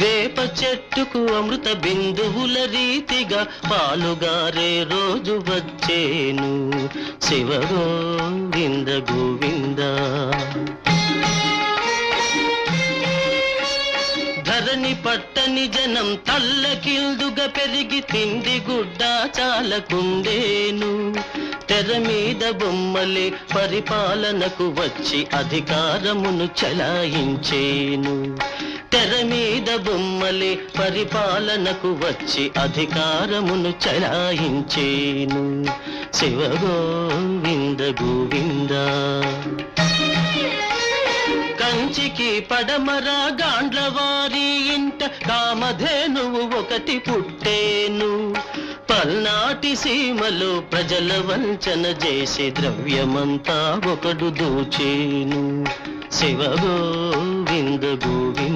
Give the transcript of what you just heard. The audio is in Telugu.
వేప చెట్టుకు అమృత బిందువుల రీతిగా పాలుగారే రోజు వచ్చేను. శివ గోవింద గోవింద. ధరణి పట్టని జనం తల్లకిల్దుగా పెరిగి తిండి గుడ్డ చాలకుండేను. తెర మీద బొమ్మలే పరిపాలనకు వచ్చి అధికారమును చలాయించేను. తెర మీద పరిపాలనకు వచ్చి అధికారమును చలాయించేను. శివ గోవింద గోవింద. కంచికి పడమరా గాండ్లవారి ఇంట కామధేనువు ఒకటి పుట్టేను. పల్నాటి సీమలో ప్రజల వంచన చేసి ద్రవ్యమంతా ఒకడు దోచేను. శివ గోవింద గోవింద.